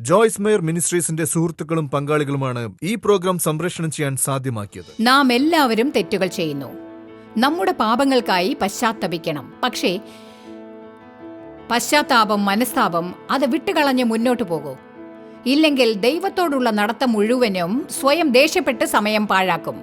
Joyce mayor മിനിസ്ട്രീസിന്റെ സുഹൃത്തുക്കളും പങ്കാളികളുമാണ് ഈ പ്രോഗ്രാം സംപ്രേഷണം ചെയ്യാൻ സാധ്യമാക്കിയത്. നാം എല്ലാവരും തെറ്റുകൾ ചെയ്യുന്നു. നമ്മുടെ പാപങ്ങൾക്കായി പശ്ചാത്തപിക്കണം. പക്ഷേ പശ്ചാത്താപം മനസ്താപം അത് വിട്ടുകളഞ്ഞ് മുന്നോട്ട് പോകൂ. ഇല്ലെങ്കിൽ ദൈവത്തോടുള്ള നടത്തം മുഴുവനും സ്വയം ദേഷ്യപ്പെട്ട് സമയം പാഴാക്കും.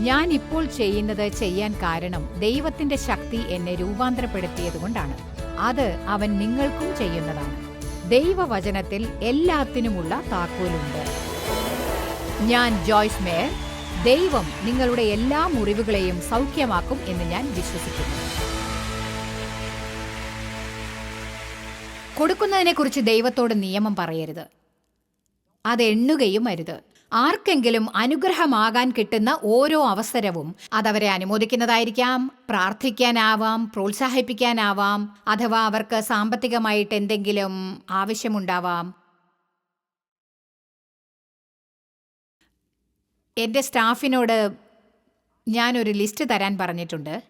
ഞാൻ ഇപ്പോൾ ചെയ്യുന്നത് ചെയ്യാൻ കാരണം ദൈവത്തിന്റെ ശക്തി എന്നെ രൂപാന്തരപ്പെടുത്തിയതുകൊണ്ടാണ്. അത് അവൻ നിങ്ങൾക്കും ചെയ്യുന്നതാണ്. ദൈവവചനത്തിൽ എല്ലാത്തിനുമുള്ള താക്കോലുണ്ട്. ഞാൻ ജോയ്സ് മേയർ ദൈവം നിങ്ങളുടെ എല്ലാ മുറിവുകളെയും സൗഖ്യമാക്കും എന്ന് ഞാൻ വിശ്വസിക്കുന്നു. കൊടുക്കുന്നതിനെക്കുറിച്ച് ദൈവത്തോട് നിയമം പറയരുത്. അത് എണ്ണുകയും അരുത്. ആർക്കെങ്കിലും അനുഗ്രഹമാകാൻ കിട്ടുന്ന ഓരോ അവസരവും അതവരെ അനുമോദിക്കുന്നതായിരിക്കാം. പ്രാർത്ഥിക്കാനാവാം പ്രോത്സാഹിപ്പിക്കാനാവാം അഥവാ അവർക്ക് സാമ്പത്തികമായിട്ട് എന്തെങ്കിലും ആവശ്യമുണ്ടാവാം. എന്റെ സ്റ്റാഫിനോട് ഞാനൊരു ലിസ്റ്റ് തരാൻ പറഞ്ഞിട്ടുണ്ട്.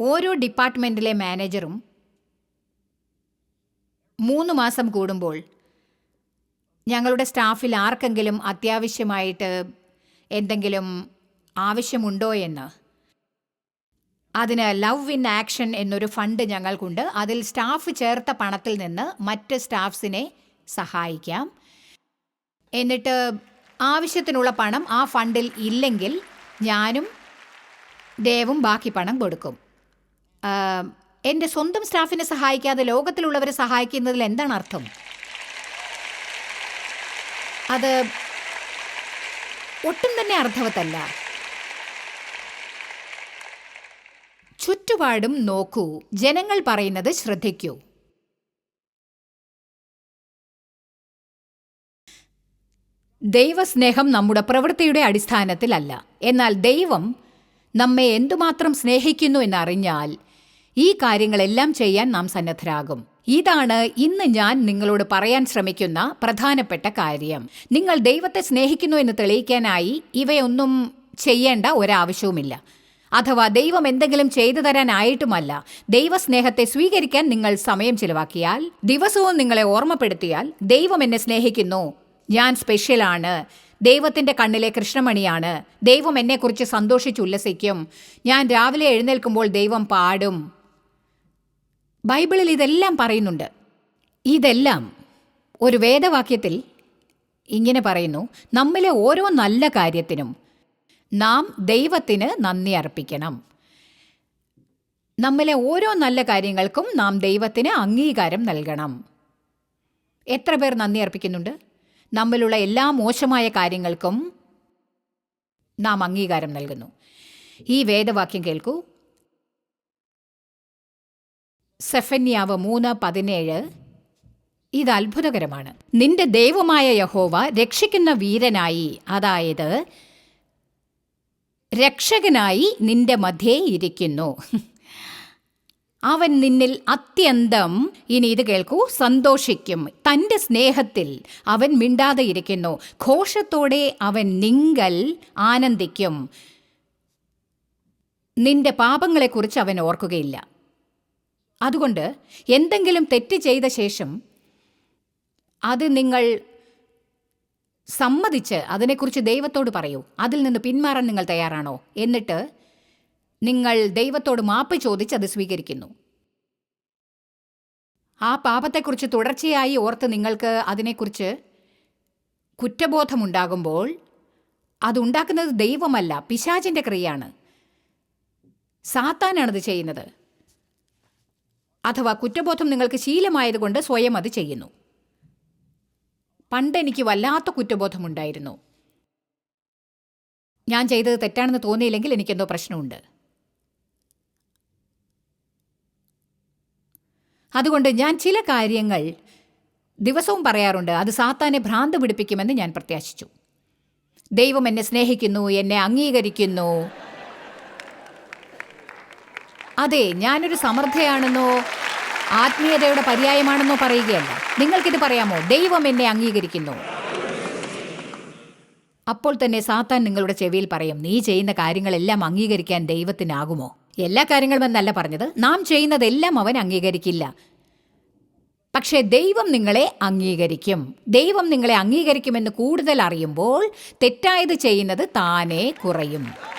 ഓരോ ഡിപ്പാർട്ട്മെന്റിലെ മാനേജറും മൂന്ന് മാസം കൂടുമ്പോൾ ഞങ്ങളുടെ സ്റ്റാഫിൽ ആർക്കെങ്കിലും അത്യാവശ്യമായിട്ട് എന്തെങ്കിലും ആവശ്യമുണ്ടോ എന്ന്? അതിന് ലവ് ഇൻ ആക്ഷൻ എന്നൊരു ഫണ്ട് ഞങ്ങൾക്കുണ്ട്. അതിൽ സ്റ്റാഫ് ചേർത്ത പണത്തിൽ നിന്ന് മറ്റ് സ്റ്റാഫ്സിനെ സഹായിക്കാം. എന്നിട്ട് ആവശ്യത്തിനുള്ള പണം ആ ഫണ്ടിൽ ഇല്ലെങ്കിൽ ഞാനും ദേവും ബാക്കി പണം കൊടുക്കും. എന്റെ സ്വന്തം സ്റ്റാഫിനെ സഹായിക്കാതെ ലോകത്തിലുള്ളവരെ സഹായിക്കുന്നതിൽ എന്താണ് അർത്ഥം? അത് ഒട്ടും തന്നെ അർത്ഥവത്തല്ല. ചുറ്റുപാടും നോക്കൂ. ജനങ്ങൾ പറയുന്നത് ശ്രദ്ധിക്കൂ. ദൈവസ്നേഹം നമ്മുടെ പ്രവൃത്തിയുടെ അടിസ്ഥാനത്തിലല്ല. എന്നാൽ ദൈവം നമ്മെ എന്തുമാത്രം സ്നേഹിക്കുന്നു എന്നറിഞ്ഞാൽ ഈ കാര്യങ്ങളെല്ലാം ചെയ്യാൻ നാം സന്നദ്ധരാകും. ഇതാണ് ഇന്ന് ഞാൻ നിങ്ങളോട് പറയാൻ ശ്രമിക്കുന്ന പ്രധാനപ്പെട്ട കാര്യം. നിങ്ങൾ ദൈവത്തെ സ്നേഹിക്കുന്നു എന്ന് തെളിയിക്കാനായി ഇവയൊന്നും ചെയ്യേണ്ട ഒരാവശ്യവുമില്ല. അഥവാ ദൈവം എന്തെങ്കിലും ചെയ്തു തരാനായിട്ടുമല്ല ദൈവസ്നേഹത്തെ സ്വീകരിക്കാൻ നിങ്ങൾ സമയം ചിലവാക്കിയാൽ ദിവസവും നിങ്ങളെ ഓർമ്മപ്പെടുത്തിയാൽ ദൈവം എന്നെ സ്നേഹിക്കുന്നു. ഞാൻ സ്പെഷ്യലാണ്. ദൈവത്തിന്റെ കണ്ണിലെ കൃഷ്ണമണിയാണ്. ദൈവം എന്നെക്കുറിച്ച് സന്തോഷിച്ചുല്ലസിക്കും ഞാൻ രാവിലെ എഴുന്നേൽക്കുമ്പോൾ ദൈവം പാടും. ബൈബിളിൽ ഇതെല്ലാം പറയുന്നുണ്ട്. ഇതെല്ലാം ഒരു വേദവാക്യത്തിൽ ഇങ്ങനെ പറയുന്നു നമ്മിലെ ഓരോ നല്ല കാര്യത്തിനും നാം ദൈവത്തിന് നന്ദി അർപ്പിക്കണം. നമ്മിലെ ഓരോ നല്ല കാര്യങ്ങൾക്കും നാം ദൈവത്തിന് അംഗീകാരം നൽകണം. എത്ര പേർ നന്ദി അർപ്പിക്കുന്നുണ്ട്? നമ്മിലുള്ള എല്ലാ മോശമായ കാര്യങ്ങൾക്കും നാം അംഗീകാരം നൽകുന്നു. ഈ വേദവാക്യം കേൾക്കൂ. സെഫന്യാവ് മൂന്ന് പതിനേഴ്. ഇത് അത്ഭുതകരമാണ്. നിന്റെ ദൈവമായ യഹോവ രക്ഷിക്കുന്ന വീരനായി അതായത് രക്ഷകനായി നിന്റെ മധ്യേ ഇരിക്കുന്നു. അവൻ നിന്നിൽ അത്യന്തം ഇനി ഇത് കേൾക്കൂ സന്തോഷിക്കും. തന്റെ സ്നേഹത്തിൽ അവൻ മിണ്ടാതെ ഇരിക്കുന്നു. ഘോഷത്തോടെ അവൻ നിങ്കൽ ആനന്ദിക്കും. നിന്റെ പാപങ്ങളെക്കുറിച്ച് അവൻ ഓർക്കുകയില്ല. അതുകൊണ്ട് എന്തെങ്കിലും തെറ്റ് ചെയ്ത ശേഷം അത് നിങ്ങൾ സമ്മതിച്ച് അതിനെക്കുറിച്ച് ദൈവത്തോട് പറയൂ. അതിൽ നിന്ന് പിന്മാറാൻ നിങ്ങൾ തയ്യാറാണോ? എന്നിട്ട് നിങ്ങൾ ദൈവത്തോട് മാപ്പ് ചോദിച്ച് അത് സ്വീകരിക്കുന്നു. ആ പാപത്തെക്കുറിച്ച് തുടർച്ചയായി ഓർത്ത് നിങ്ങൾക്ക് അതിനെക്കുറിച്ച് കുറ്റബോധമുണ്ടാകുമ്പോൾ അതുണ്ടാക്കുന്നത് ദൈവമല്ല പിശാചിന്റെ ക്രിയയാണ്. സാത്താനാണത് ചെയ്യുന്നത്. അഥവാ കുറ്റബോധം നിങ്ങൾക്ക് ശീലമായതുകൊണ്ട് സ്വയം അത് ചെയ്യുന്നു. പണ്ടെനിക്ക് വല്ലാത്ത കുറ്റബോധമുണ്ടായിരുന്നു ഞാൻ ചെയ്തത് തെറ്റാണെന്ന് തോന്നിയില്ലെങ്കിൽ എനിക്കെന്തോ പ്രശ്നമുണ്ട്. അതുകൊണ്ട് ഞാൻ ചില കാര്യങ്ങൾ ദിവസവും പറയാറുണ്ട്. അത് സാത്താനെ ഭ്രാന്ത് പിടിപ്പിക്കുമെന്ന് ഞാൻ പ്രത്യാശിച്ചു. ദൈവം എന്നെ സ്നേഹിക്കുന്നു എന്നെ അംഗീകരിക്കുന്നു. അതെ ഞാനൊരു സമർത്ഥയാണെന്നോ ആത്മീയതയുടെ പര്യായമാണെന്നോ പറയുകയല്ല. നിങ്ങൾക്കിത് പറയാമോ? ദൈവം എന്നെ അംഗീകരിക്കുന്നു. അപ്പോൾ തന്നെ സാത്താൻ നിങ്ങളുടെ ചെവിയിൽ പറയും നീ ചെയ്യുന്ന കാര്യങ്ങളെല്ലാം അംഗീകരിക്കാൻ ദൈവത്തിനാകുമോ? എല്ലാ കാര്യങ്ങളും എന്നല്ല പറഞ്ഞത്. നാം ചെയ്യുന്നതെല്ലാം അവൻ അംഗീകരിക്കില്ല. പക്ഷേ ദൈവം നിങ്ങളെ അംഗീകരിക്കും. ദൈവം നിങ്ങളെ അംഗീകരിക്കുമെന്ന് കൂടുതൽ അറിയുമ്പോൾ തെറ്റായത് ചെയ്യുന്നത് താനേ കുറയും.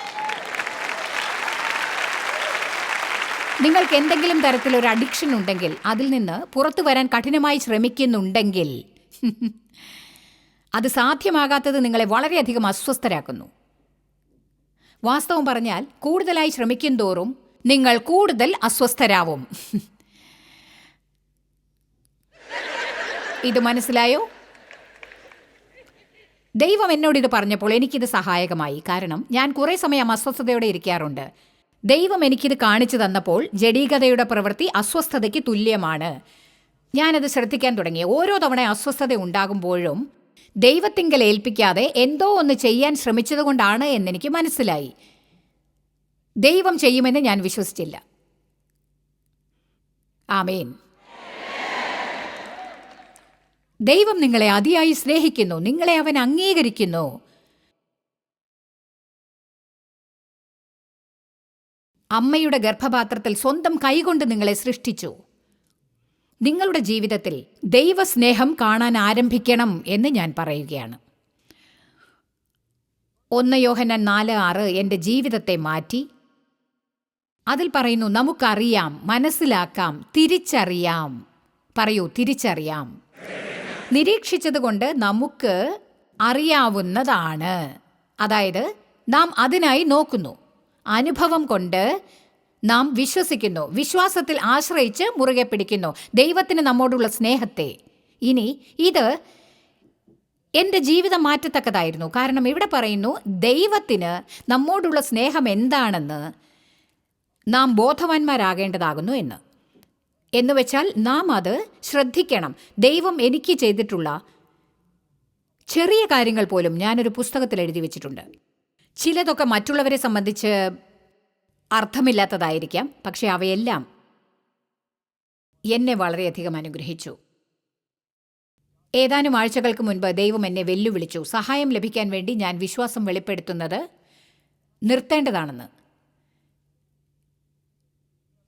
നിങ്ങൾക്ക് എന്തെങ്കിലും തരത്തിലൊരു അഡിക്ഷൻ ഉണ്ടെങ്കിൽ അതിൽ നിന്ന് പുറത്തു വരാൻ കഠിനമായി ശ്രമിക്കുന്നുണ്ടെങ്കിൽ അത് സാധ്യമാകാത്തത് നിങ്ങളെ വളരെയധികം അസ്വസ്ഥരാക്കുന്നു. വാസ്തവം പറഞ്ഞാൽ കൂടുതലായി ശ്രമിക്കും തോറും നിങ്ങൾ കൂടുതൽ അസ്വസ്ഥരാവും. ഇത് മനസ്സിലായോ? ദൈവം എന്നോട് ഇത് പറഞ്ഞപ്പോൾ എനിക്കിത് സഹായകമായി. കാരണം ഞാൻ കുറേ സമയം അസ്വസ്ഥതയോടെ ഇരിക്കാറുണ്ട്. ദൈവം എനിക്കിത് കാണിച്ചു തന്നപ്പോൾ ജഡീകതയുടെ പ്രവൃത്തി അസ്വസ്ഥതയ്ക്ക് തുല്യമാണ്. ഞാനത് ശ്രദ്ധിക്കാൻ തുടങ്ങി. ഓരോ തവണ അസ്വസ്ഥത ഉണ്ടാകുമ്പോഴും ദൈവത്തിങ്കൽ ഏൽപ്പിക്കാതെ എന്തോ ഒന്ന് ചെയ്യാൻ ശ്രമിച്ചതുകൊണ്ടാണ് എന്നെനിക്ക് മനസ്സിലായി. ദൈവം ചെയ്യുമെന്ന് ഞാൻ വിശ്വസിച്ചില്ല. ആമേൻ. ദൈവം നിങ്ങളെ അതിയായി സ്നേഹിക്കുന്നു. നിങ്ങളെ അവൻ അംഗീകരിക്കുന്നു. അമ്മയുടെ ഗർഭപാത്രത്തിൽ സ്വന്തം കൈകൊണ്ട് നിങ്ങളെ സൃഷ്ടിച്ചു. നിങ്ങളുടെ ജീവിതത്തിൽ ദൈവസ്നേഹം കാണാൻ ആരംഭിക്കണം എന്ന് ഞാൻ പറയുകയാണ്. ഒന്ന് യോഹനൻ നാല് ആറ് എന്റെ ജീവിതത്തെ മാറ്റി. അതിൽ പറയുന്നു നമുക്കറിയാം മനസ്സിലാക്കാം തിരിച്ചറിയാം. പറയൂ തിരിച്ചറിയാം. നിരീക്ഷിച്ചതുകൊണ്ട് നമുക്ക് അറിയാവുന്നതാണ്. അതായത് നാം അതിനായി നോക്കുന്നു. അനുഭവം കൊണ്ട് നാം വിശ്വസിക്കുന്നു. വിശ്വാസത്തിൽ ആശ്രയിച്ച് മുറുകെ പിടിക്കുന്നു. ദൈവത്തിന് നമ്മോടുള്ള സ്നേഹത്തെ. ഇനി ഇത് എന്റെ ജീവിതം മാറ്റത്തക്കതായിരുന്നു. കാരണം ഇവിടെ പറയുന്നു ദൈവത്തിന് നമ്മോടുള്ള സ്നേഹം എന്താണെന്ന് നാം ബോധവാന്മാരാകേണ്ടതാകുന്നു എന്ന്. എന്നുവെച്ചാൽ നാം അത് ശ്രദ്ധിക്കണം. ദൈവം എനിക്ക് ചെയ്തിട്ടുള്ള ചെറിയ കാര്യങ്ങൾ പോലും ഞാനൊരു പുസ്തകത്തിൽ എഴുതി വെച്ചിട്ടുണ്ട്. ചിലതൊക്കെ മറ്റുള്ളവരെ സംബന്ധിച്ച് അർത്ഥമില്ലാത്തതായിരിക്കാം പക്ഷെ അവയെല്ലാം എന്നെ വളരെയധികം അനുഗ്രഹിച്ചു. ഏതാനും ആഴ്ചകൾക്ക് മുൻപ് ദൈവം എന്നെ വെല്ലുവിളിച്ചു. സഹായം ലഭിക്കാൻ വേണ്ടി ഞാൻ വിശ്വാസം വെളിപ്പെടുത്തുന്നത് നിർത്തേണ്ടതാണെന്ന്.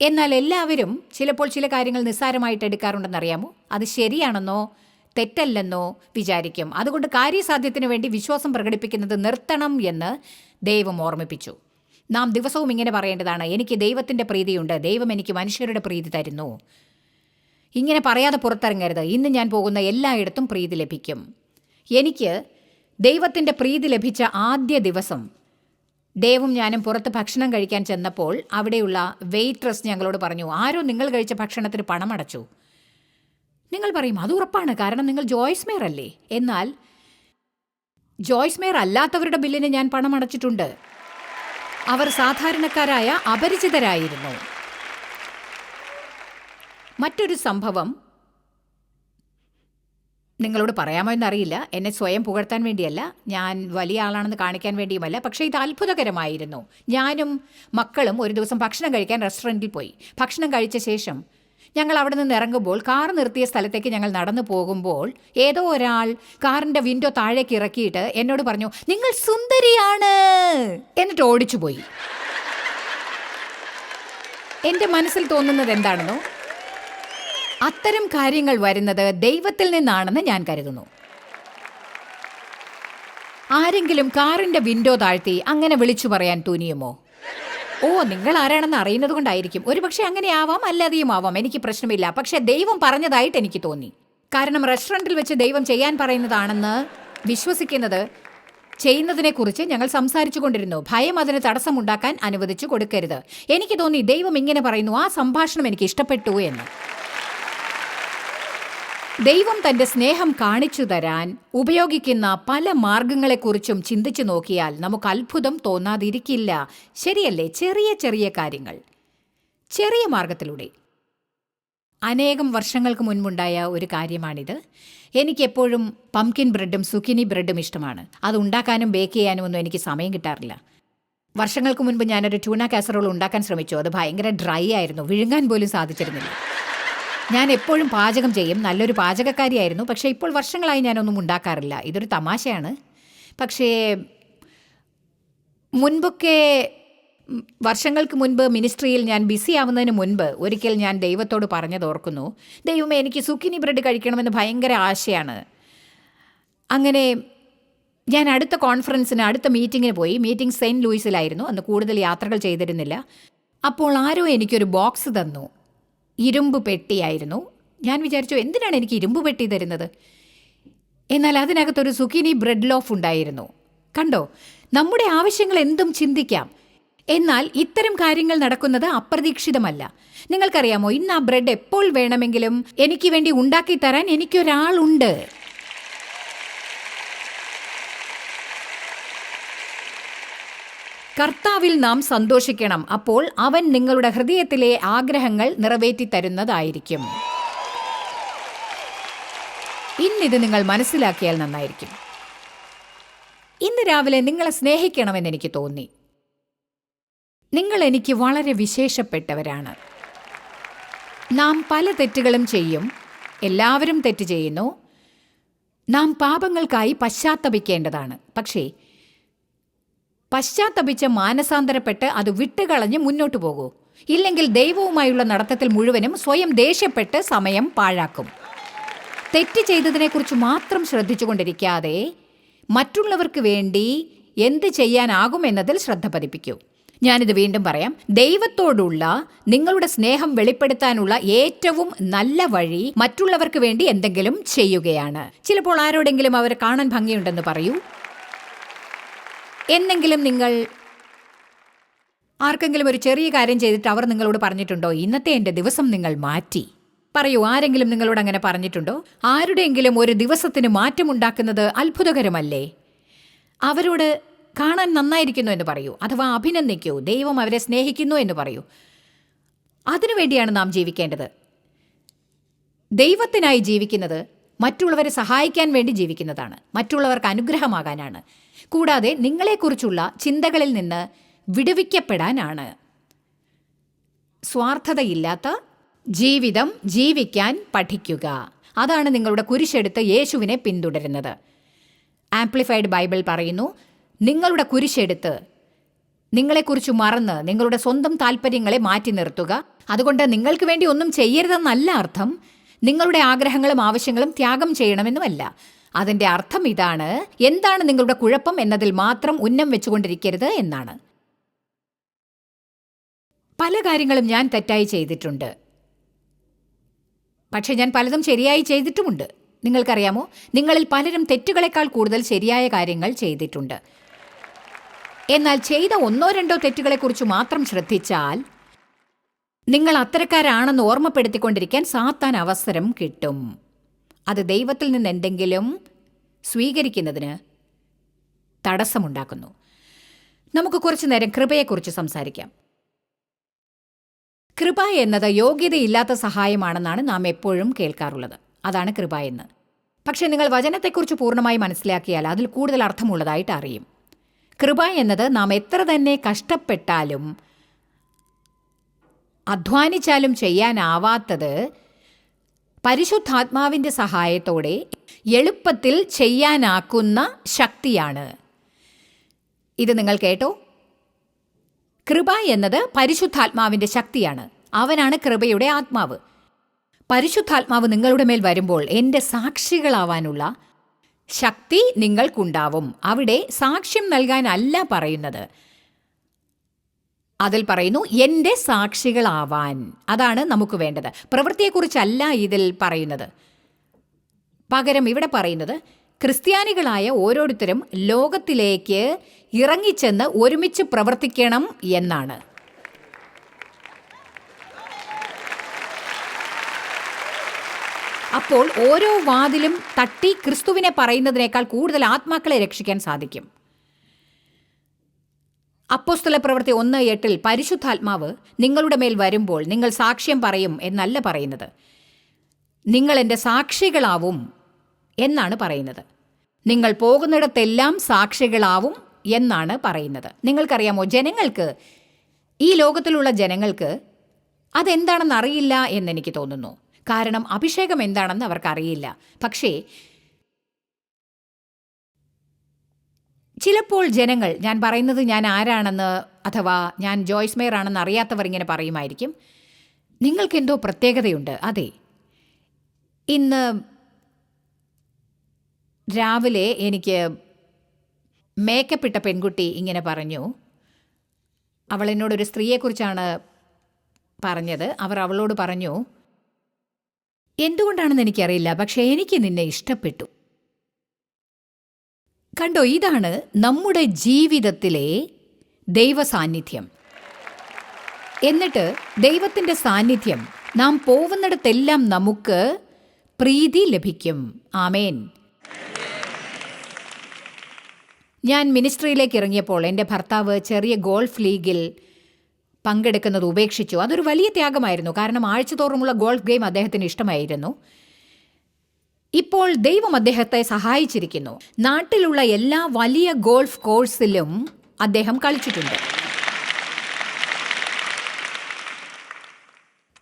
എന്നാൽ എല്ലാവരും ചിലപ്പോൾ ചില കാര്യങ്ങൾ നിസ്സാരമായിട്ട് എടുക്കാറുണ്ടെന്നറിയാമോ? അത് ശരിയാണെന്നോ? തെറ്റല്ലെന്നോ വിചാരിക്കും. അതുകൊണ്ട് കാര്യസാധ്യത്തിന് വേണ്ടി വിശ്വാസം പ്രകടിപ്പിക്കുന്നത് നിർത്തണം എന്ന് ദൈവം ഓർമ്മിപ്പിച്ചു. നാം ദിവസവും ഇങ്ങനെ പറയേണ്ടതാണ്. എനിക്ക് ദൈവത്തിന്റെ പ്രീതിയുണ്ട്. ദൈവം എനിക്ക് മനുഷ്യരുടെ പ്രീതി തരുന്നു. ഇങ്ങനെ പറയാതെ പുറത്തിറങ്ങരുത്. ഇന്ന് ഞാൻ പോകുന്ന എല്ലായിടത്തും പ്രീതി ലഭിക്കും. എനിക്ക് ദൈവത്തിന്റെ പ്രീതി ലഭിച്ച ആദ്യ ദിവസം ദേവും ഞാനും പുറത്ത് ഭക്ഷണം കഴിക്കാൻ ചെന്നപ്പോൾ അവിടെയുള്ള വെയിറ്റ്രസ് ഞങ്ങളോട് പറഞ്ഞു ആരോ നിങ്ങൾ കഴിച്ച ഭക്ഷണത്തിന് പണം അടച്ചു നിങ്ങൾ പറയും അത് ഉറപ്പാണ്. കാരണം നിങ്ങൾ ജോയ്സ് മേയർ അല്ലേ? എന്നാൽ ജോയ്സ് മേയർ അല്ലാത്തവരുടെ ബില്ലിന് ഞാൻ പണം അടച്ചിട്ടുണ്ട്. അവർ സാധാരണക്കാരായ അപരിചിതരായിരുന്നു. മറ്റൊരു സംഭവം നിങ്ങളോട് പറയാമോ എന്നറിയില്ല. എന്നെ സ്വയം പുകഴ്ത്താൻ വേണ്ടിയല്ല. ഞാൻ വലിയ ആളാണെന്ന് കാണിക്കാൻ വേണ്ടിയുമല്ല. പക്ഷേ ഇത് അത്ഭുതകരമായിരുന്നു. ഞാനും മക്കളും ഒരു ദിവസം ഭക്ഷണം കഴിക്കാൻ റെസ്റ്റോറന്റിൽ പോയി. ഭക്ഷണം കഴിച്ച ശേഷം ഞങ്ങൾ അവിടെ നിന്ന് ഇറങ്ങുമ്പോൾ കാർ നിർത്തിയ സ്ഥലത്തേക്ക് ഞങ്ങൾ നടന്നു പോകുമ്പോൾ ഏതോ ഒരാൾ കാറിന്റെ വിൻഡോ താഴേക്ക് ഇറക്കിയിട്ട് എന്നോട് പറഞ്ഞു നിങ്ങൾ സുന്ദരിയാണ് എന്നിട്ട് ഓടിച്ചു പോയി. എന്റെ മനസ്സിൽ തോന്നുന്നത് എന്താണെന്നോ? അത്തരം കാര്യങ്ങൾ വരുന്നത് ദൈവത്തിൽ നിന്നാണെന്ന് ഞാൻ കരുതുന്നു. ആരെങ്കിലും കാറിന്റെ വിൻഡോ താഴ്ത്തി അങ്ങനെ വിളിച്ചു പറയാൻ തുനിയുമോ? ഓ നിങ്ങൾ ആരാണെന്ന് അറിയുന്നത് കൊണ്ടായിരിക്കും. ഒരുപക്ഷെ അങ്ങനെ ആവാം അല്ലാതെയും ആവാം. എനിക്ക് പ്രശ്നമില്ല. പക്ഷെ ദൈവം പറഞ്ഞതായിട്ട് എനിക്ക് തോന്നി. കാരണം റെസ്റ്റോറന്റിൽ വെച്ച് ദൈവം ചെയ്യാൻ പറയുന്നതാണെന്ന് വിശ്വസിക്കുന്നത് ചെയ്യുന്നതിനെ കുറിച്ച് ഞങ്ങൾ സംസാരിച്ചു കൊണ്ടിരുന്നു. ഭയം അതിന് തടസ്സമുണ്ടാക്കാൻ അനുവദിച്ചു കൊടുക്കരുത്. എനിക്ക് തോന്നി ദൈവം ഇങ്ങനെ പറയുന്നു ആ സംഭാഷണം എനിക്ക് ഇഷ്ടപ്പെട്ടു എന്ന്. ദൈവം തന്റെ സ്നേഹം കാണിച്ചു തരാൻ ഉപയോഗിക്കുന്ന പല മാർഗങ്ങളെക്കുറിച്ചും ചിന്തിച്ചു നോക്കിയാൽ നമുക്ക് അത്ഭുതം തോന്നാതിരിക്കില്ല. ശരിയല്ലേ? ചെറിയ ചെറിയ കാര്യങ്ങൾ. ചെറിയ മാർഗത്തിലൂടെ. അനേകം വർഷങ്ങൾക്ക് മുൻപുണ്ടായ ഒരു കാര്യമാണിത്. എനിക്കെപ്പോഴും പംകിൻ ബ്രെഡും സുക്കിനി ബ്രെഡും ഇഷ്ടമാണ്. അത് ഉണ്ടാക്കാനും ബേക്ക് ചെയ്യാനും ഒന്നും എനിക്ക് സമയം കിട്ടാറില്ല. വർഷങ്ങൾക്ക് മുൻപ് ഞാനൊരു ട്യൂണ കാസറോൾ ഉണ്ടാക്കാൻ ശ്രമിച്ചു. അത് ഭയങ്കര ഡ്രൈ ആയിരുന്നു. വിഴുങ്ങാൻ പോലും സാധിച്ചിരുന്നില്ല. ഞാൻ എപ്പോഴും പാചകം ചെയ്യും. നല്ലൊരു പാചകക്കാരിയായിരുന്നു. പക്ഷേ ഇപ്പോൾ വർഷങ്ങളായി ഞാനൊന്നും ഉണ്ടാക്കാറില്ല. ഇതൊരു തമാശയാണ്. പക്ഷേ മുൻപൊക്കെ വർഷങ്ങൾക്ക് മുൻപ് മിനിസ്ട്രിയിൽ ഞാൻ ബിസി ആവുന്നതിന് മുൻപ് ഒരിക്കൽ ഞാൻ ദൈവത്തോട് പറഞ്ഞത് ഓർക്കുന്നു. ദൈവമേ എനിക്ക് സുക്കിനി ബ്രെഡ് കഴിക്കണമെന്ന് ഭയങ്കര ആശയാണ്. അങ്ങനെ ഞാൻ അടുത്ത കോൺഫറൻസിന് അടുത്ത മീറ്റിങ്ങിന് പോയി. മീറ്റിംഗ് സെയിന്റ് ലൂയിസിലായിരുന്നു. അന്ന് കൂടുതൽ യാത്രകൾ ചെയ്തിരുന്നില്ല. അപ്പോൾ ആരോ എനിക്കൊരു ബോക്സ് തന്നു. ഇരുമ്പ് പെട്ടിയായിരുന്നു. ഞാൻ വിചാരിച്ചു എന്തിനാണ് എനിക്ക് ഇരുമ്പ് പെട്ടി തരുന്നത്? എന്നാൽ അതിനകത്തൊരു സുക്കിനി ബ്രെഡ് ലോഫ് ഉണ്ടായിരുന്നു. കണ്ടോ നമ്മുടെ ആവശ്യങ്ങൾ എന്തും ചിന്തിക്കാം. എന്നാൽ ഇത്തരം കാര്യങ്ങൾ നടക്കുന്നത് അപ്രതീക്ഷിതമല്ല. നിങ്ങൾക്കറിയാമോ ഇന്ന് ആ ബ്രെഡ് എപ്പോൾ വേണമെങ്കിലും എനിക്ക് വേണ്ടി ഉണ്ടാക്കി തരാൻ എനിക്കൊരാളുണ്ട്. കർത്താവിൽ നാം സന്തോഷിക്കണം. അപ്പോൾ അവൻ നിങ്ങളുടെ ഹൃദയത്തിലെ ആഗ്രഹങ്ങൾ നിറവേറ്റി തരുന്നതായിരിക്കും. ഇന്നിത് നിങ്ങൾ മനസ്സിലാക്കിയാൽ നന്നായിരിക്കും. ഇന്ന് രാവിലെ നിങ്ങളെ സ്നേഹിക്കണമെന്ന് എനിക്ക് തോന്നി. നിങ്ങൾ എനിക്ക് വളരെ വിശേഷപ്പെട്ടവരാണ്. നാം പല തെറ്റുകളും ചെയ്യും. എല്ലാവരും തെറ്റ് ചെയ്യുന്നു. നാം പാപങ്ങൾക്കായി പശ്ചാത്തപിക്കേണ്ടതാണ്. പക്ഷേ പശ്ചാത്തപിച്ച് മാനസാന്തരപ്പെട്ട് അത് വിട്ടുകളഞ്ഞ് മുന്നോട്ട് പോകൂ. ഇല്ലെങ്കിൽ ദൈവവുമായുള്ള നടത്തത്തിൽ മുഴുവനും സ്വയം ദേഷ്യപ്പെട്ട് സമയം പാഴാക്കും. തെറ്റ് ചെയ്തതിനെക്കുറിച്ച് മാത്രം ശ്രദ്ധിച്ചുകൊണ്ടിരിക്കാതെ മറ്റുള്ളവർക്ക് വേണ്ടി എന്ത് ചെയ്യാനാകുമെന്നതിൽ ശ്രദ്ധ പതിപ്പിക്കൂ. ഞാനിത് വീണ്ടും പറയാം. ദൈവത്തോടുള്ള നിങ്ങളുടെ സ്നേഹം വെളിപ്പെടുത്താനുള്ള ഏറ്റവും നല്ല വഴി മറ്റുള്ളവർക്ക് വേണ്ടി എന്തെങ്കിലും ചെയ്യുകയാണ്. ചിലപ്പോൾ ആരോടെങ്കിലും അവർ കാണാൻ ഭംഗിയുണ്ടെന്ന് പറയൂ. എന്നെങ്കിലും നിങ്ങൾ ആർക്കെങ്കിലും ഒരു ചെറിയ കാര്യം ചെയ്തിട്ട് അവർ നിങ്ങളോട് പറഞ്ഞിട്ടുണ്ടോ? ഇന്നത്തെ എന്റെ ദിവസം നിങ്ങൾ മാറ്റി. പറയൂ ആരെങ്കിലും നിങ്ങളോട് അങ്ങനെ പറഞ്ഞിട്ടുണ്ടോ? ആരുടെയെങ്കിലും ഒരു ദിവസത്തിന് മാറ്റമുണ്ടാക്കുന്നത് അത്ഭുതകരമല്ലേ? അവരോട് കാണാൻ നന്നായിരിക്കുന്നു എന്ന് പറയൂ അഥവാ അഭിനന്ദിക്കൂ ദൈവം അവരെ സ്നേഹിക്കുന്നു എന്ന് പറയൂ. അതിനുവേണ്ടിയാണ് നാം ജീവിക്കേണ്ടത്. ദൈവത്തിനായി ജീവിക്കുന്നത് മറ്റുള്ളവരെ സഹായിക്കാൻ വേണ്ടി ജീവിക്കുന്നതാണ്. മറ്റുള്ളവർക്ക് അനുഗ്രഹമാകാനാണ്. കൂടാതെ നിങ്ങളെക്കുറിച്ചുള്ള ചിന്തകളിൽ നിന്ന് വിടുവിക്കപ്പെടാനാണ്. സ്വാർത്ഥതയില്ലാത്ത ജീവിതം ജീവിക്കാൻ പഠിക്കുക. അതാണ് നിങ്ങളുടെ കുരിശെടുത്ത് യേശുവിനെ പിന്തുടരുന്നത്. ആംപ്ലിഫൈഡ് ബൈബിൾ പറയുന്നു നിങ്ങളുടെ കുരിശെടുത്ത് നിങ്ങളെക്കുറിച്ച് മറന്ന് നിങ്ങളുടെ സ്വന്തം താല്പര്യങ്ങളെ മാറ്റി നിർത്തുക. അതുകൊണ്ട് നിങ്ങൾക്ക് വേണ്ടി ഒന്നും ചെയ്യരുതെന്നല്ല അർത്ഥം. നിങ്ങളുടെ ആഗ്രഹങ്ങളും ആവശ്യങ്ങളും ത്യാഗം ചെയ്യണമെന്നുമല്ല. അതിന്റെ അർത്ഥം ഇതാണ്. എന്താണ് നിങ്ങളുടെ കുഴപ്പം എന്നതിൽ മാത്രം ഉന്നം വെച്ചുകൊണ്ടിരിക്കരുത് എന്നാണ്. പല കാര്യങ്ങളും ഞാൻ തെറ്റായി ചെയ്തിട്ടുണ്ട്. പക്ഷേ ഞാൻ പലതും ശരിയായി ചെയ്തിട്ടുമുണ്ട്. നിങ്ങൾക്കറിയാമോ? നിങ്ങളിൽ പലരും തെറ്റുകളെക്കാൾ കൂടുതൽ ശരിയായ കാര്യങ്ങൾ ചെയ്തിട്ടുണ്ട്. എന്നാൽ ചെയ്ത ഒന്നോ രണ്ടോ തെറ്റുകളെക്കുറിച്ച് മാത്രം ശ്രദ്ധിച്ചാൽ നിങ്ങൾ അത്തരക്കാരാണെന്ന് ഓർമ്മപ്പെടുത്തിക്കൊണ്ടിരിക്കാൻ സാത്താൻ അവസരം കിട്ടും. അത് ദൈവത്തിൽ നിന്ന് എന്തെങ്കിലും സ്വീകരിക്കുന്നതിന് തടസ്സമുണ്ടാക്കുന്നു. നമുക്ക് കുറച്ചു നേരം കൃപയെക്കുറിച്ച് സംസാരിക്കാം. കൃപ എന്നത് യോഗ്യതയില്ലാത്ത സഹായമാണെന്നാണ് നാം എപ്പോഴും കേൾക്കാറുള്ളത്. അതാണ് കൃപ എന്ന്. പക്ഷേ നിങ്ങൾ വചനത്തെക്കുറിച്ച് പൂർണമായി മനസ്സിലാക്കിയാൽ അതിൽ കൂടുതൽ അർത്ഥമുള്ളതായിട്ട് അറിയും. കൃപ എന്നത് നാം എത്ര തന്നെ കഷ്ടപ്പെട്ടാലും അധ്വാനിച്ചാലും ചെയ്യാനാവാത്തത് പരിശുദ്ധാത്മാവിന്റെ സഹായത്തോടെ എളുപ്പത്തിൽ ചെയ്യാനാക്കുന്ന ശക്തിയാണ്. ഇത് നിങ്ങൾ കേട്ടോ? കൃപ എന്നത് പരിശുദ്ധാത്മാവിന്റെ ശക്തിയാണ്. അവനാണ് കൃപയുടെ ആത്മാവ്. പരിശുദ്ധാത്മാവ് നിങ്ങളുടെ മേൽ വരുമ്പോൾ എന്റെ സാക്ഷികളാവാനുള്ള ശക്തി നിങ്ങൾക്കുണ്ടാവും. അവിടെ സാക്ഷ്യം നൽകാനല്ല പറയുന്നത്. അതിൽ പറയുന്നു എന്റെ സാക്ഷികളാവാൻ. അതാണ് നമുക്ക് വേണ്ടത്. പ്രവൃത്തിയെക്കുറിച്ചല്ല ഇതിൽ പറയുന്നത്. പകരം ഇവിടെ പറയുന്നത് ക്രിസ്ത്യാനികളായ ഓരോരുത്തരും ലോകത്തിലേക്ക് ഇറങ്ങിച്ചെന്ന് ഒരുമിച്ച് പ്രവർത്തിക്കണം എന്നാണ്. അപ്പോൾ ഓരോ വാതിലും തട്ടി ക്രിസ്തുവിനെ പറയുന്നതിനേക്കാൾ കൂടുതൽ ആത്മാക്കളെ രക്ഷിക്കാൻ സാധിക്കും. അപ്പോസ്തല പ്രവൃത്തി ഒന്ന് എട്ടിൽ പരിശുദ്ധാത്മാവ് നിങ്ങളുടെ മേൽ വരുമ്പോൾ നിങ്ങൾ സാക്ഷ്യം പറയും എന്നല്ല പറയുന്നത്. നിങ്ങൾ എന്റെ സാക്ഷികളാവും എന്നാണ് പറയുന്നത്. നിങ്ങൾ പോകുന്നിടത്തെല്ലാം സാക്ഷികളാവും എന്നാണ് പറയുന്നത്. നിങ്ങൾക്കറിയാമോ ജനങ്ങൾക്ക് ഈ ലോകത്തിലുള്ള ജനങ്ങൾക്ക് അതെന്താണെന്ന് അറിയില്ല എന്നെനിക്ക് തോന്നുന്നു. കാരണം അഭിഷേകം എന്താണെന്ന് അവർക്കറിയില്ല. പക്ഷേ ചിലപ്പോൾ ജനങ്ങൾ ഞാൻ പറയുന്നത് ഞാൻ ആരാണെന്ന് അഥവാ ഞാൻ ജോയ്സ് മേയർ ആണെന്ന് അറിയാത്തവർ ഇങ്ങനെ പറയുമായിരിക്കും. നിങ്ങൾക്കെന്തോ പ്രത്യേകതയുണ്ട്. അതെ. ഇന്ന് രാവിലെ എനിക്ക് മേക്കപ്പ് ഇട്ട പെൺകുട്ടി ഇങ്ങനെ പറഞ്ഞു. അവൾ എന്നോടൊരു സ്ത്രീയെക്കുറിച്ചാണ് പറഞ്ഞത്. അവർ അവളോട് പറഞ്ഞു എന്തുകൊണ്ടാണെന്ന് എനിക്കറിയില്ല. പക്ഷേ എനിക്ക് നിന്നെ ഇഷ്ടപ്പെട്ടു. കണ്ടോ ഇതാണ് നമ്മുടെ ജീവിതത്തിലെ ദൈവസാന്നിധ്യം. എന്നിട്ട് ദൈവത്തിന്റെ സാന്നിധ്യം നാം പോകുന്നിടത്തെല്ലാം നമുക്ക് പ്രീതി ലഭിക്കും. ആമേൻ. ഞാൻ മിനിസ്ട്രിയിലേക്ക് ഇറങ്ങിയപ്പോൾ എന്റെ ഭർത്താവ് ചെറിയ ഗോൾഫ് ലീഗിൽ പങ്കെടുക്കുന്നത് ഉപേക്ഷിച്ചു. അതൊരു വലിയ ത്യാഗമായിരുന്നു. കാരണം ആഴ്ചതോറുമുള്ള ഗോൾഫ് ഗെയിം അദ്ദേഹത്തിന് ഇഷ്ടമായിരുന്നു. ഇപ്പോൾ ദൈവം അദ്ദേഹത്തെ സഹായിച്ചിരിക്കുന്നു. നാട്ടിലുള്ള എല്ലാ വലിയ ഗോൾഫ് കോഴ്സിലും അദ്ദേഹം കളിച്ചിട്ടുണ്ട്.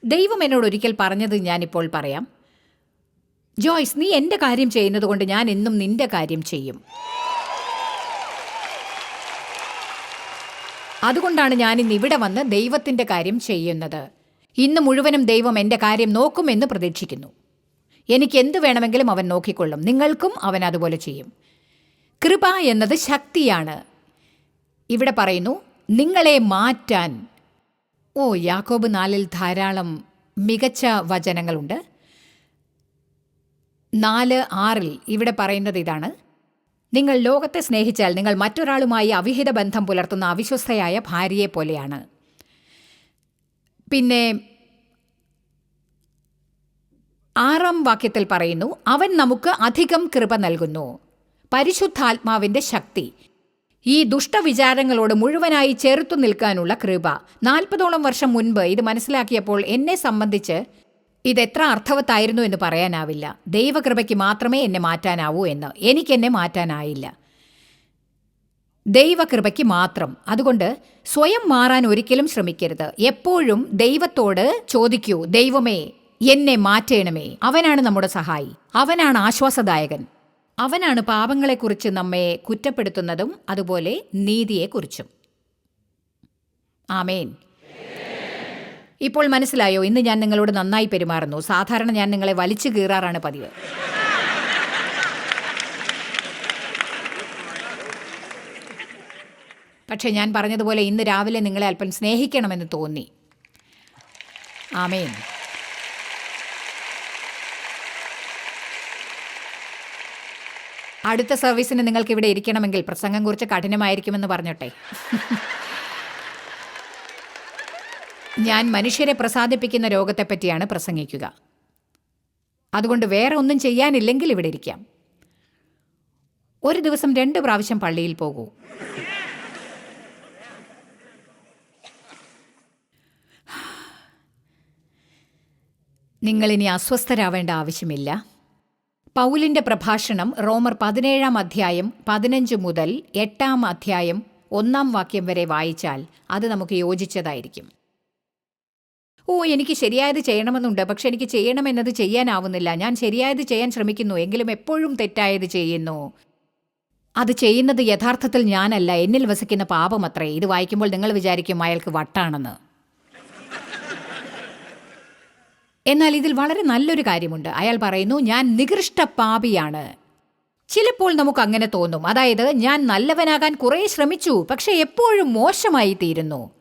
ദൈവം എന്നോട് ഒരിക്കൽ പറഞ്ഞത് ഞാനിപ്പോൾ പറയാം. ജോയ്സ് നീ എന്റെ കാര്യം ചെയ്യുന്നത് കൊണ്ട് ഞാൻ എന്നും നിന്റെ കാര്യം ചെയ്യും. അതുകൊണ്ടാണ് ഞാൻ ഇന്ന് ഇവിടെ വന്ന് ദൈവത്തിന്റെ കാര്യം ചെയ്യുന്നത്. ഇന്ന് മുഴുവനും ദൈവം എന്റെ കാര്യം നോക്കുമെന്ന് പ്രതീക്ഷിക്കുന്നു. എനിക്ക് എന്ത് വേണമെങ്കിലും അവൻ നോക്കിക്കൊള്ളും. നിങ്ങൾക്കും അവൻ അതുപോലെ ചെയ്യും. കൃപ എന്നത് ശക്തിയാണ്. ഇവിടെ പറയുന്നു നിങ്ങളെ മാറ്റാൻ. ഓ യാക്കോബ് നാലിൽ ധാരാളം മികച്ച വചനങ്ങളുണ്ട്. നാല് ആറിൽ ഇവിടെ പറയുന്നത് ഇതാണ്. നിങ്ങൾ ലോകത്തെ സ്നേഹിച്ചാൽ നിങ്ങൾ മറ്റൊരാളുമായി അവിഹിത ബന്ധം പുലർത്തുന്ന അവിശ്വസ്തയായ ഭാര്യയെ പോലെയാണ് പിന്നെ ആറാം വാക്യത്തിൽ പറയുന്നു അവൻ നമുക്ക് അധികം കൃപ നൽകുന്നു. പരിശുദ്ധാത്മാവിന്റെ ശക്തി. ഈ ദുഷ്ടവിചാരങ്ങളോട് മുഴുവനായി ചെറുത്തു നിൽക്കാനുള്ള കൃപ. നാൽപ്പതോളം വർഷം മുൻപ് ഇത് മനസ്സിലാക്കിയപ്പോൾ എന്നെ സംബന്ധിച്ച് ഇത് എത്ര അർത്ഥവത്തായിരുന്നു എന്ന് പറയാനാവില്ല. ദൈവകൃപയ്ക്ക് മാത്രമേ എന്നെ മാറ്റാനാവൂ എന്ന്. എനിക്കെന്നെ മാറ്റാനായില്ല. ദൈവകൃപയ്ക്ക് മാത്രം. അതുകൊണ്ട് സ്വയം മാറാൻ ഒരിക്കലും ശ്രമിക്കരുത്. എപ്പോഴും ദൈവത്തോട് ചോദിക്കൂ. ദൈവമേ എന്നെ മാറ്റേണമേ. അവനാണ് നമ്മുടെ സഹായി. അവനാണ് ആശ്വാസദായകൻ. അവനാണ് പാപങ്ങളെക്കുറിച്ച് നമ്മെ കുറ്റപ്പെടുത്തുന്നതും അതുപോലെ നീതിയെക്കുറിച്ചും. ആമേൻ. ഇപ്പോൾ മനസ്സിലായോ? ഇന്ന് ഞാൻ നിങ്ങളോട് നന്നായി പെരുമാറുന്നു. സാധാരണ ഞാൻ നിങ്ങളെ വലിച്ചു കീറാറാണ് പതിവ്. പക്ഷേ ഞാൻ പറഞ്ഞതുപോലെ ഇന്ന് രാവിലെ നിങ്ങളെ അല്പം സ്നേഹിക്കണമെന്ന് തോന്നി. ആമേൻ. അടുത്ത സർവീസിന് നിങ്ങൾക്ക് ഇവിടെ ഇരിക്കണമെങ്കിൽ പ്രസംഗം കുറിച്ച് കഠിനമായിരിക്കുമെന്ന് പറഞ്ഞോട്ടെ. ഞാൻ മനുഷ്യരെ പ്രസാദിപ്പിക്കുന്ന രോഗത്തെപ്പറ്റിയാണ് പ്രസംഗിക്കുക. അതുകൊണ്ട് വേറെ ഒന്നും ചെയ്യാനില്ലെങ്കിൽ ഇവിടെ ഇരിക്കാം. ഒരു ദിവസം രണ്ട് പ്രാവശ്യം പള്ളിയിൽ പോകൂ. നിങ്ങളിനി അസ്വസ്ഥരാവേണ്ട ആവശ്യമില്ല. പൗലിന്റെ പ്രഭാഷണം റോമർ പതിനേഴാം അധ്യായം പതിനഞ്ച് മുതൽ എട്ടാം അധ്യായം ഒന്നാം വാക്യം വരെ വായിച്ചാൽ അത് നമുക്ക് യോജിച്ചതായിരിക്കും. ഓ എനിക്ക് ശരിയായത് ചെയ്യണമെന്നുണ്ട്. പക്ഷെ എനിക്ക് ചെയ്യണമെന്നത് ചെയ്യാനാവുന്നില്ല. ഞാൻ ശരിയായത് ചെയ്യാൻ ശ്രമിക്കുന്നു. എങ്കിലും എപ്പോഴും തെറ്റായത് ചെയ്യുന്നു. അത് ചെയ്യുന്നത് യഥാർത്ഥത്തിൽ ഞാനല്ല. എന്നിൽ വസിക്കുന്ന പാപമത്രേ. ഇത് വായിക്കുമ്പോൾ നിങ്ങൾ വിചാരിക്കും അയാൾക്ക് വട്ടാണെന്ന്. എന്നാൽ ഇതിൽ വളരെ നല്ലൊരു കാര്യമുണ്ട്. അയാൾ പറയുന്നു ഞാൻ നികൃഷ്ട പാപിയാണ്. ചിലപ്പോൾ നമുക്ക് അങ്ങനെ തോന്നും. അതായത് ഞാൻ നല്ലവനാകാൻ കുറേ ശ്രമിച്ചു പക്ഷെ എപ്പോഴും മോശമായി തീരുന്നു.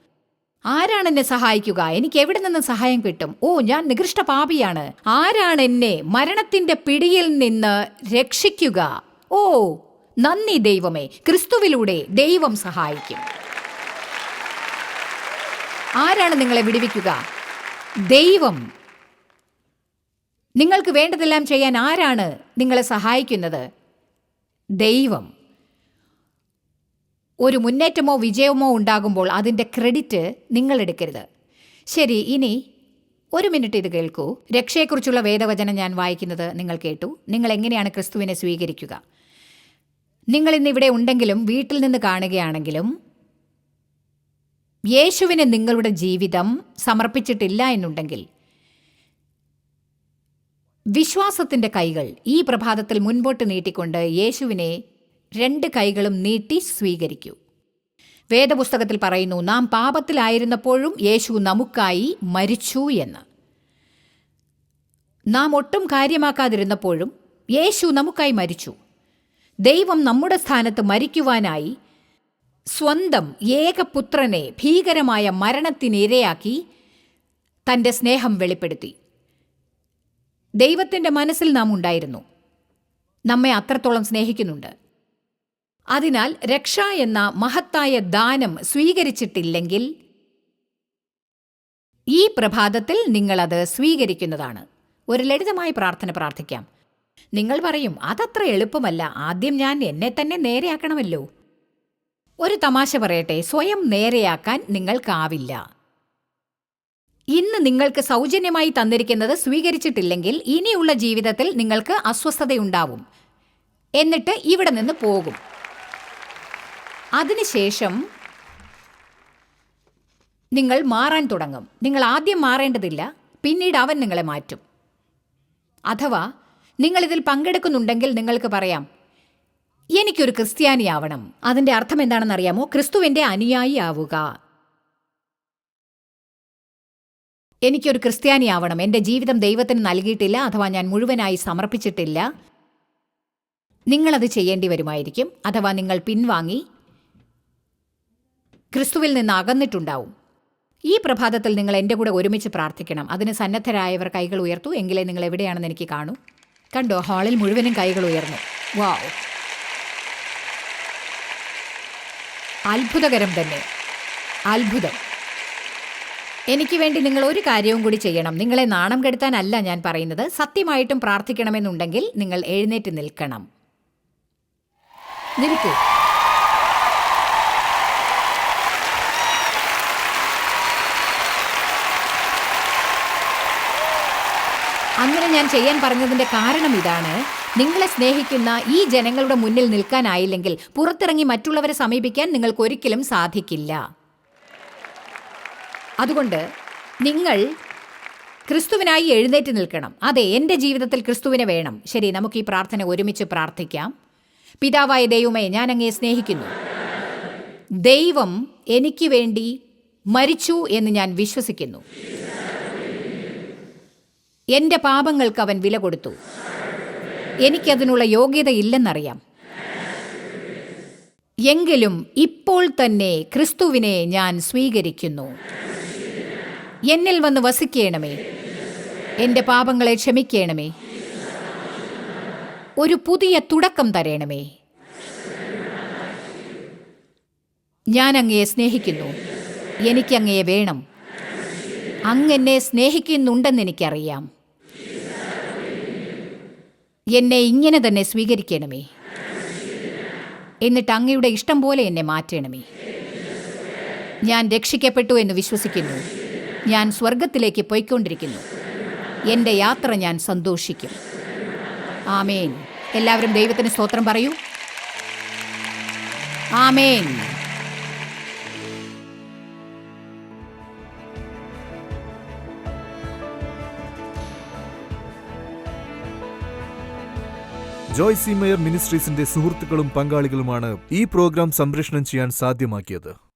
ആരാണ് എന്നെ സഹായിക്കുക? എനിക്ക് എവിടെ നിന്ന് സഹായം കിട്ടും? ഓ ഞാൻ നികൃഷ്ട പാപിയാണ്. ആരാണ് എന്നെ മരണത്തിന്റെ പിടിയിൽ നിന്ന് രക്ഷിക്കുക? ഓ നന്ദി ദൈവമേ. ക്രിസ്തുവിലൂടെ ദൈവം സഹായിക്കും. ആരാണ് നിങ്ങളെ വിടുവിക്കുക? ദൈവം. നിങ്ങൾക്ക് വേണ്ടതെല്ലാം ചെയ്യാൻ ആരാണ് നിങ്ങളെ സഹായിക്കുന്നത്? ദൈവം. ഒരു മുന്നേറ്റമോ വിജയമോ ഉണ്ടാകുമ്പോൾ അതിന്റെ ക്രെഡിറ്റ് നിങ്ങൾ എടുക്കരുത് ശരി ഇനി ഒരു മിനിറ്റ് ഇത് കേൾക്കൂ. രക്ഷയെക്കുറിച്ചുള്ള വേദവചനം ഞാൻ വായിക്കുന്നത് നിങ്ങൾ കേട്ടു. നിങ്ങൾ എങ്ങനെയാണ് ക്രിസ്തുവിനെ സ്വീകരിക്കുക? നിങ്ങൾ ഇന്ന് ഇവിടെ ഉണ്ടെങ്കിലും വീട്ടിൽ നിന്ന് കാണുകയാണെങ്കിലും യേശുവിനെ നിങ്ങളുടെ ജീവിതം സമർപ്പിച്ചിട്ടില്ല എന്നുണ്ടെങ്കിൽ വിശ്വാസത്തിന്റെ കൈകൾ ഈ പ്രഭാതത്തിൽ മുൻപോട്ട് നീട്ടിക്കൊണ്ട് യേശുവിനെ രണ്ട് കൈകളും നീട്ടി സ്വീകരിക്കൂ. വേദപുസ്തകത്തിൽ പറയുന്നു നാം പാപത്തിലായിരുന്നപ്പോഴും യേശു നമുക്കായി മരിച്ചു എന്ന്. നാം ഒട്ടും കാര്യമാക്കാതിരുന്നപ്പോഴും യേശു നമുക്കായി മരിച്ചു. ദൈവം നമ്മുടെ സ്ഥാനത്ത് മരിക്കുവാനായി സ്വന്തം ഏകപുത്രനെ ഭീകരമായ മരണത്തിനിരയാക്കി തന്റെ സ്നേഹം വെളിപ്പെടുത്തി. ദൈവത്തിന്റെ മനസ്സിൽ നാം ഉണ്ടായിരുന്നു. നമ്മെ അത്രത്തോളം സ്നേഹിക്കുന്നുണ്ട്. അതിനാൽ രക്ഷ എന്ന മഹത്തായ ദാനം സ്വീകരിച്ചിട്ടില്ലെങ്കിൽ ഈ പ്രഭാതത്തിൽ നിങ്ങളത് സ്വീകരിക്കുന്നതാണ്. ഒരു ലളിതമായ പ്രാർത്ഥന പ്രാർത്ഥിക്കാം. നിങ്ങൾ പറയും അതത്ര എളുപ്പമല്ല. ആദ്യം ഞാൻ എന്നെ തന്നെ നേരെയാക്കണമല്ലോ. ഒരു തമാശ പറയട്ടെ സ്വയം നേരെയാക്കാൻ നിങ്ങൾക്കാവില്ല. ഇന്ന് നിങ്ങൾക്ക് സൗജന്യമായി തന്നിരിക്കുന്നത് സ്വീകരിച്ചിട്ടില്ലെങ്കിൽ ഇനിയുള്ള ജീവിതത്തിൽ നിങ്ങൾക്ക് അസ്വസ്ഥതയുണ്ടാവും. എന്നിട്ട് ഇവിടെ നിന്ന് പോകും. അതിനുശേഷം നിങ്ങൾ മാറാൻ തുടങ്ങും. നിങ്ങൾ ആദ്യം മാറേണ്ടതില്ല പിന്നീട് അവൻ നിങ്ങളെ മാറ്റും. അഥവാ നിങ്ങളിതിൽ പങ്കെടുക്കുന്നുണ്ടെങ്കിൽ നിങ്ങൾക്ക് പറയാം എനിക്കൊരു ക്രിസ്ത്യാനിയാവണം. അതിന്റെ അർത്ഥം എന്താണെന്ന് അറിയാമോ ക്രിസ്തുവിന്റെ അനുയായി ആവുക. എനിക്കൊരു ക്രിസ്ത്യാനിയാവണം. എന്റെ ജീവിതം ദൈവത്തിന് നൽകിയിട്ടില്ല അഥവാ ഞാൻ മുഴുവനായി സമർപ്പിച്ചിട്ടില്ല. നിങ്ങളത് ചെയ്യേണ്ടി വരുമായിരിക്കും. അഥവാ നിങ്ങൾ പിൻവാങ്ങി ക്രിസ്തുവിൽ നിന്ന് അകന്നിട്ടുണ്ടാവും. ഈ പ്രഭാതത്തിൽ നിങ്ങൾ എന്റെ കൂടെ ഒരുമിച്ച് പ്രാർത്ഥിക്കണം. അതിന് സന്നദ്ധരായവർ കൈകൾ ഉയർത്തു. എങ്കിലേ നിങ്ങൾ എവിടെയാണെന്ന് എനിക്ക് കാണൂ. കണ്ടോ? ഹാളിൽ മുഴുവനും കൈകൾ ഉയർന്നു. വാവ്. അത്ഭുതകരം തന്നെ. അത്ഭുതം. എനിക്ക് വേണ്ടി നിങ്ങൾ ഒരു കാര്യവും കൂടി ചെയ്യണം. നിങ്ങളെ നാണം കെടുത്താനല്ല ഞാൻ പറയുന്നത്. സത്യമായിട്ടും പ്രാർത്ഥിക്കണമെന്നുണ്ടെങ്കിൽ നിങ്ങൾ എഴുന്നേറ്റ് നിൽക്കണം. നിൽക്കൂ. അങ്ങനെ ഞാൻ ചെയ്യാൻ പറഞ്ഞതിന്റെ കാരണം ഇതാണ്. നിങ്ങളെ സ്നേഹിക്കുന്ന ഈ ജനങ്ങളുടെ മുന്നിൽ നിൽക്കാനായില്ലെങ്കിൽ പുറത്തിറങ്ങി മറ്റുള്ളവരെ സമീപിക്കാൻ നിങ്ങൾക്ക് ഒരിക്കലും സാധിക്കില്ല. അതുകൊണ്ട് നിങ്ങൾ ക്രിസ്തുവിനായി എഴുന്നേറ്റ് നിൽക്കണം. അതെ എന്റെ ജീവിതത്തിൽ ക്രിസ്തുവിനെ വേണം. ശരി നമുക്ക് ഈ പ്രാർത്ഥന ഒരുമിച്ച് പ്രാർത്ഥിക്കാം. പിതാവായ ദൈവമേ ഞാൻ അങ്ങയെ സ്നേഹിക്കുന്നു. ദൈവം എനിക്ക് വേണ്ടി മരിച്ചു എന്ന് ഞാൻ വിശ്വസിക്കുന്നു. എന്റെ പാപങ്ങൾക്ക് അവൻ വില കൊടുത്തു. എനിക്കതിനുള്ള യോഗ്യതയില്ലെന്നറിയാം എങ്കിലും ഇപ്പോൾ തന്നെ ക്രിസ്തുവിനെ ഞാൻ സ്വീകരിക്കുന്നു. എന്നിൽ വന്ന് വസിക്കണമേ. എന്റെ പാപങ്ങളെ ക്ഷമിക്കണമേ. ഒരു പുതിയ തുടക്കം തരണമേ. ഞാൻ അങ്ങയെ സ്നേഹിക്കുന്നു. എനിക്കങ്ങയെ വേണം. അങ്ങെന്നെ സ്നേഹിക്കുന്നുണ്ടെന്ന് എനിക്കറിയാം. എന്നെ ഇങ്ങനെ തന്നെ സ്വീകരിക്കണമേ. എന്നിട്ട് അങ്ങയുടെ ഇഷ്ടം പോലെ എന്നെ മാറ്റണമേ. ഞാൻ രക്ഷിക്കപ്പെട്ടു എന്ന് വിശ്വസിക്കുന്നു. ഞാൻ സ്വർഗത്തിലേക്ക് പോയിക്കൊണ്ടിരിക്കുന്നു. എന്റെ യാത്ര ഞാൻ സന്തോഷിക്കും. ആമേൻ. എല്ലാവരും ദൈവത്തിന് സ്തോത്രം പറയൂ. ആമേൻ. ജോയ് സി മേയർ മിനിസ്ട്രീസിന്റെ സുഹൃത്തുക്കളും പങ്കാളികളുമാണ് ഈ പ്രോഗ്രാം സംപ്രേഷണം ചെയ്യാൻ സാധ്യമാക്കിയത്.